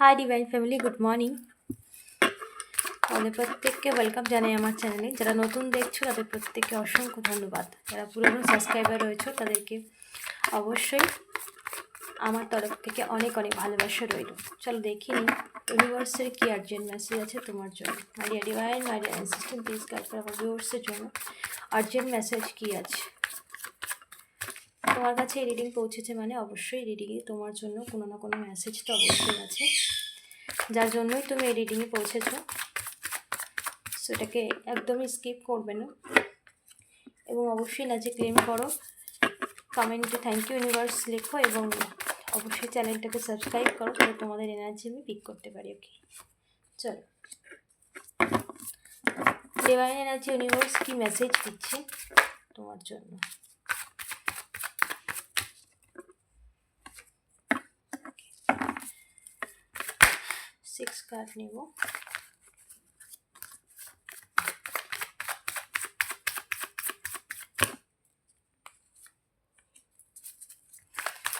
Hi divine family good morning তাহলে প্রত্যেককে welcome জানাই আমার চ্যানেলে যারা নতুন দেখছ, তাদের প্রত্যেককে অসংখ্য ধন্যবাদ। যারা পুরনো সাবস্ক্রাইবার রয়েছে, তাদেরকে অবশ্যই আমার তরফ থেকে অনেক অনেক ভালোবাসা রইল। চলো দেখি নিই ইউনিভার্সের কী আর্জেন্ট মেসেজ আছে তোমার জন্য? Maria divine Maria assistant please guide করে আমার ভিউয়ার্সের জন্য আর্জেন্ট মেসেজ কী আছে? তোমার কাছে রিডিং পৌঁছেছে মানে অবশ্যই রিডিংয়ে তোমার জন্য কোনো না কোনো মেসেজ তো অবশ্যই আছে। যার জন্যই তুমি এই রিডিংয়ে পৌঁছেছো। সেটাকে একদমই স্কিপ করবে না। এবং অবশ্যই নাচে ক্লেম করো। কমেন্টে থ্যাংক ইউ ইউনিভার্স লেখো এবং অবশ্যই চ্যানেলটাকে সাবস্ক্রাইব করো তাহলে তোমাদের এনার্জি আমি পিক করতে পারি ওকে চলো। ডিভাইন এনার্জি ইউনিভার্স কি মেসেজ দিচ্ছে তোমার জন্য? সিক্স কার্ড নেব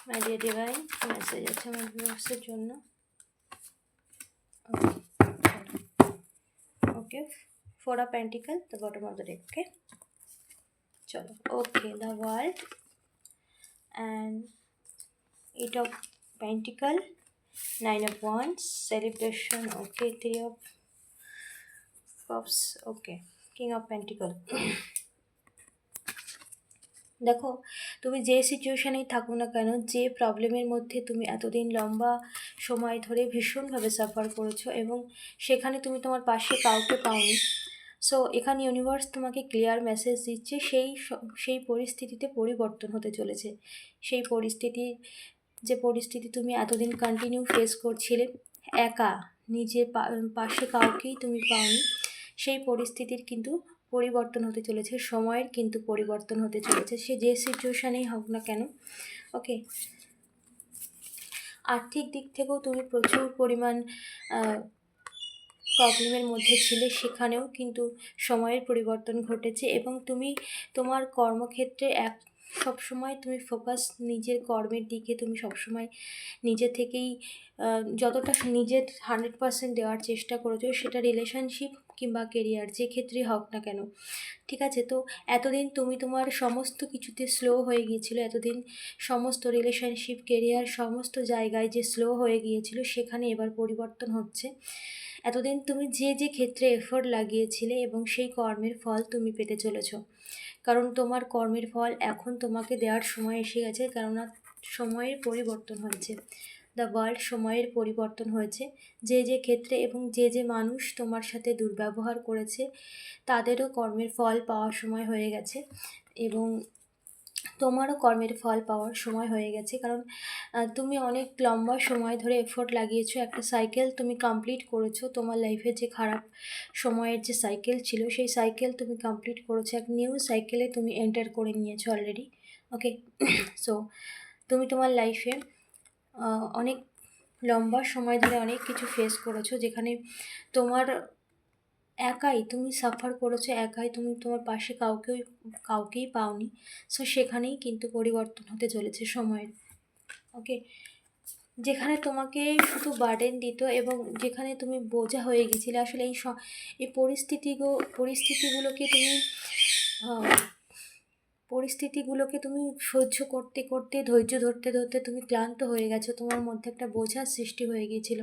মাই ডিয়ার ডিভাইন মেসেজ আছে আমার ভিউয়ার্সের জন্য okay four of pentacle the bottom of the deck okay চলো okay the world and eight of pentacle nine of wands, celebration, okay, three of cups, okay, king of pentacle দেখো, তুমি যে সিচুয়েশানেই থাকো না কেন, যে প্রবলেমের মধ্যে তুমি এতদিন লম্বা সময় ধরে ভীষণভাবে সাফার করেছ এবং সেখানে তুমি তোমার পাশে কাউকে পাওনি। সো এখানে ইউনিভার্স তোমাকে ক্লিয়ার মেসেজ দিচ্ছে, সেই সেই পরিস্থিতিতে পরিবর্তন হতে চলেছে। সেই পরিস্থিতির যে পরিস্থিতি তুমি এতদিন কন্টিনিউ ফেস করছিলে, একা, নিজের পাশে কাউকেই তুমি পাওনি, সেই পরিস্থিতির কিন্তু পরিবর্তন হতে চলেছে, সময়ের কিন্তু পরিবর্তন হতে চলেছে, সে যে সিচুয়েশানেই হোক না কেন ওকে আর্থিক দিক থেকেও তুমি প্রচুর পরিমাণ প্রবলেমের মধ্যে ছিলে, সেখানেও কিন্তু সময়ের পরিবর্তন ঘটেছে এবং তুমি তোমার কর্মক্ষেত্রে এক সবসময় তুমি ফোকাস নিজের কর্মের দিকে, তুমি সবসময় নিজে থেকেই যতটা নিজের হান্ড্রেড পার্সেন্ট দেওয়ার চেষ্টা করেছ, সেটা রিলেশনশিপ কিংবা কেরিয়ার যে ক্ষেত্রেই হোক না কেন, ঠিক আছে? তো এতদিন তুমি তোমার সমস্ত কিছুতে স্লো হয়ে গিয়েছিল, এতদিন সমস্ত রিলেশনশিপ কেরিয়ার সমস্ত জায়গায় যে স্লো হয়ে গিয়েছিল, সেখানে এবার পরিবর্তন হচ্ছে। এতদিন তুমি যে যে ক্ষেত্রে এফোর্ট লাগিয়েছিলে এবং সেই কর্মের ফল তুমি পেতে চলেছো। কারণ তোমার কর্মের ফল এখন তোমাকে দেওয়ার সময় এসে গেছে, কেননা সময়ের পরিবর্তন হয়েছে দ্য ওয়ার্ল্ড সময়ের পরিবর্তন হয়েছে। যে যে ক্ষেত্রে এবং যে যে মানুষ তোমার সাথে দুর্ব্যবহার করেছে, তাদেরও কর্মের ফল পাওয়ার সময় হয়ে গেছে এবং তোমারও কর্মের ফল পাওয়ার সময় হয়ে গেছে। কারণ তুমি অনেক লম্বা সময় ধরে এফোর্ট লাগিয়েছো, একটা সাইকেল তুমি কমপ্লিট করেছ, তোমার লাইফে যে খারাপ সময়ের যে সাইকেল ছিল, সেই সাইকেল তুমি কমপ্লিট করেছ, এক নিউ সাইকেলে তুমি এন্টার করে নিয়েছো অলরেডি ওকে সো তুমি তোমার লাইফে অনেক লম্বা সময় ধরে অনেক কিছু ফেস করেছ যেখানে তোমার একাই, তুমি সাফার করেছ একাই, তুমি তোমার পাশে কাউকেই কাউকেই পাওনি। সো সেখানেই কিন্তু পরিবর্তন হতে চলেছে সময়ের। ওকে যেখানে তোমাকে শুধু বার্ডেন দিত এবং যেখানে তুমি বোঝা হয়ে গেছিলে, আসলে এই এই পরিস্থিতিগুলো পরিস্থিতিগুলোকে তুমি পরিস্থিতিগুলোকে তুমি সহ্য করতে করতে, ধৈর্য ধরতে ধরতে তুমি ক্লান্ত হয়ে গেছো। তোমার মধ্যে একটা বোঝার সৃষ্টি হয়ে গিয়েছিল।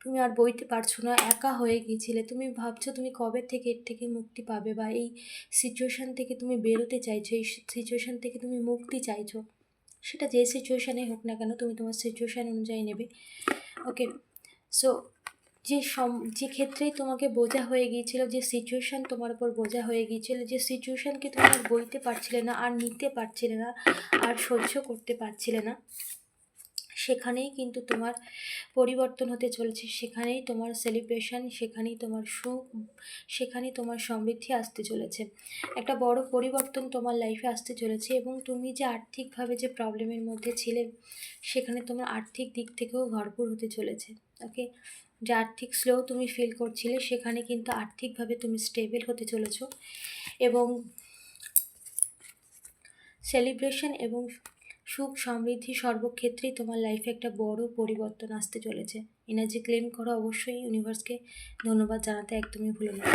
তুমি আর বইতে পারছ না, একা হয়ে গিয়েছিলে। তুমি ভাবছ তুমি কবে থেকে এর থেকে মুক্তি পাবে বা এই সিচুয়েশান থেকে তুমি বেরোতে চাইছো, এই সিচুয়েশান থেকে তুমি মুক্তি চাইছো। সেটা যে সিচুয়েশানে হোক না কেন, তুমি তোমার সিচুয়েশান অনুযায়ী নেবে। ওকে সো যে সম, যে ক্ষেত্রেই তোমাকে বোঝা হয়ে গিয়েছিল, যে সিচুয়েশান তোমার উপর বোঝা হয়ে গিয়েছিল, যে সিচুয়েশানকে তুমি আর বইতে পারছিলে না, আর নিতে পারছিলে না, আর সহ্য করতে পারছিলে না, সেখানেই কিন্তু তোমার পরিবর্তন হতে চলেছে। সেখানেই তোমার সেলিব্রেশন সেখানেই তোমার সুখ, সেখানেই তোমার সমৃদ্ধি আসতে চলেছে। একটা বড় পরিবর্তন তোমার লাইফে আসতে চলেছে এবং তুমি যে আর্থিকভাবে যে প্রবলেমের মধ্যে ছিলে, সেখানে তোমার আর্থিক দিক থেকেও ভরপুর হতে চলেছে। ওকে যে আর্থিক স্লো তুমি ফিল করছিলে, সেখানে কিন্তু আর্থিকভাবে তুমি স্টেবল হতে চলেছ এবং সেলিব্রেশন এবং সুখ সমৃদ্ধি সর্বক্ষেত্রেই তোমার লাইফে একটা বড় পরিবর্তন আসতে চলেছে। এনার্জি ক্লেম করো অবশ্যই ইউনিভার্সকে ধন্যবাদ জানাতে একদমই ভুলো না।